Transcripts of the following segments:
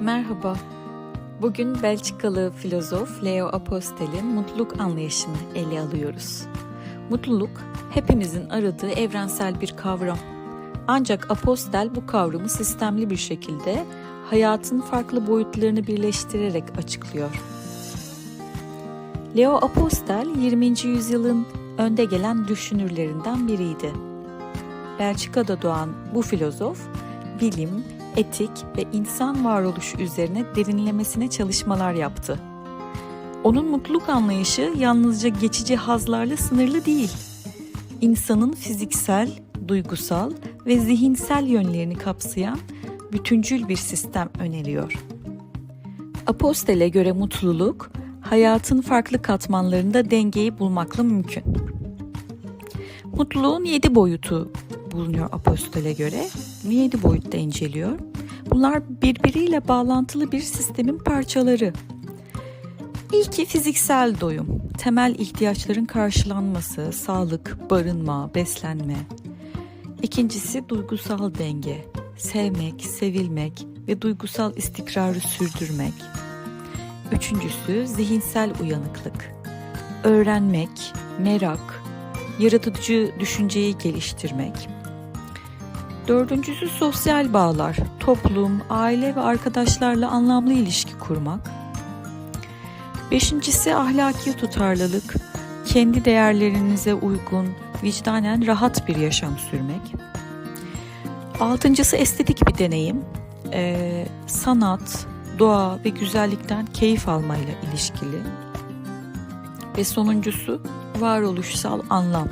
Merhaba. Bugün Belçikalı filozof Leo Apostel'in mutluluk anlayışını ele alıyoruz. Mutluluk hepimizin aradığı evrensel bir kavram. Ancak Apostel bu kavramı sistemli bir şekilde hayatın farklı boyutlarını birleştirerek açıklıyor. Leo Apostel 20. yüzyılın önde gelen düşünürlerinden biriydi. Belçika'da doğan bu filozof bilim, etik ve insan varoluşu üzerine derinlemesine çalışmalar yaptı. Onun mutluluk anlayışı yalnızca geçici hazlarla sınırlı değil. İnsanın fiziksel, duygusal ve zihinsel yönlerini kapsayan bütüncül bir sistem öneriyor. Apostel'e göre mutluluk, hayatın farklı katmanlarında dengeyi bulmakla mümkün. Mutluluğun yedi boyutu bulunuyor Apostol'e göre yedi boyutta inceliyor. Bunlar birbiriyle bağlantılı bir sistemin parçaları. İlki fiziksel doyum, temel ihtiyaçların karşılanması, sağlık, barınma, beslenme. İkincisi duygusal denge, sevmek, sevilmek ve duygusal istikrarı sürdürmek. Üçüncüsü zihinsel uyanıklık, öğrenmek, merak, yaratıcı düşünceyi geliştirmek. Dördüncüsü sosyal bağlar, toplum, aile ve arkadaşlarla anlamlı ilişki kurmak. Beşincisi ahlaki tutarlılık, kendi değerlerinize uygun, vicdanen rahat bir yaşam sürmek. Altıncısı estetik bir deneyim, ee, sanat, doğa ve güzellikten keyif almayla ilişkili. Ve sonuncusu varoluşsal anlam.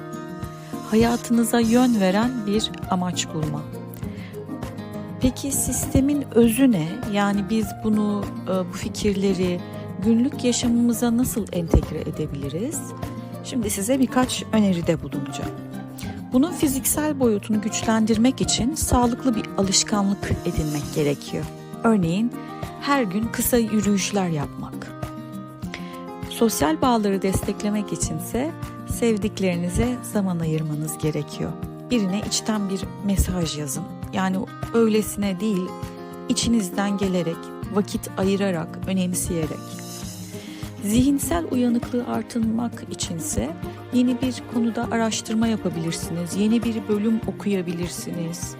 Hayatınıza yön veren bir amaç bulma. Peki sistemin özü ne? Yani biz bunu, e, bu fikirleri günlük yaşamımıza nasıl entegre edebiliriz? Şimdi size birkaç öneride bulunacağım. Bunun fiziksel boyutunu güçlendirmek için sağlıklı bir alışkanlık edinmek gerekiyor. Örneğin her gün kısa yürüyüşler yapmak. Sosyal bağları desteklemek içinse sevdiklerinize zaman ayırmanız gerekiyor. Birine içten bir mesaj yazın. Yani öylesine değil, içinizden gelerek, vakit ayırarak, önemseyerek. Zihinsel uyanıklığı artırmak içinse yeni bir konuda araştırma yapabilirsiniz. Yeni bir bölüm okuyabilirsiniz.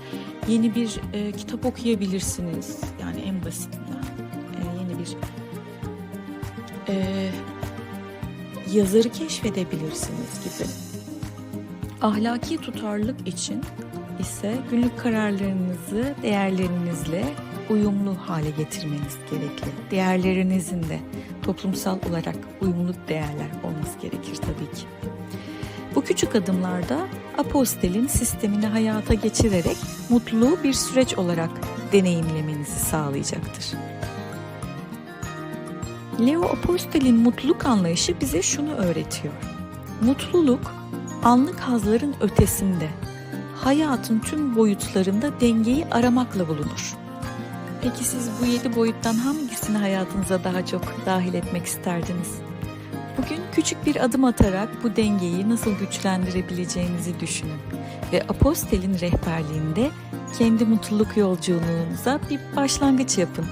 Yeni bir e, kitap okuyabilirsiniz. Yani en basitinden. E, yeni bir e, yazarı keşfedebilirsiniz gibi. Ahlaki tutarlılık için ise günlük kararlarınızı değerlerinizle uyumlu hale getirmeniz gerekli. Değerlerinizin de toplumsal olarak uyumlu değerler olması gerekir tabii ki. Bu küçük adımlarda apostelin sistemini hayata geçirerek mutluluğu bir süreç olarak deneyimlemenizi sağlayacaktır. Leo Apostel'in mutluluk anlayışı bize şunu öğretiyor. Mutluluk anlık hazların ötesinde, hayatın tüm boyutlarında dengeyi aramakla bulunur. Peki siz bu yedi boyuttan hangisini hayatınıza daha çok dahil etmek isterdiniz? Bugün küçük bir adım atarak bu dengeyi nasıl güçlendirebileceğinizi düşünün ve Apostel'in rehberliğinde kendi mutluluk yolculuğunuza bir başlangıç yapın.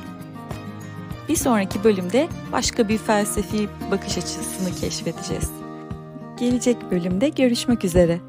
Bir sonraki bölümde başka bir felsefi bakış açısını keşfedeceğiz. Gelecek bölümde görüşmek üzere.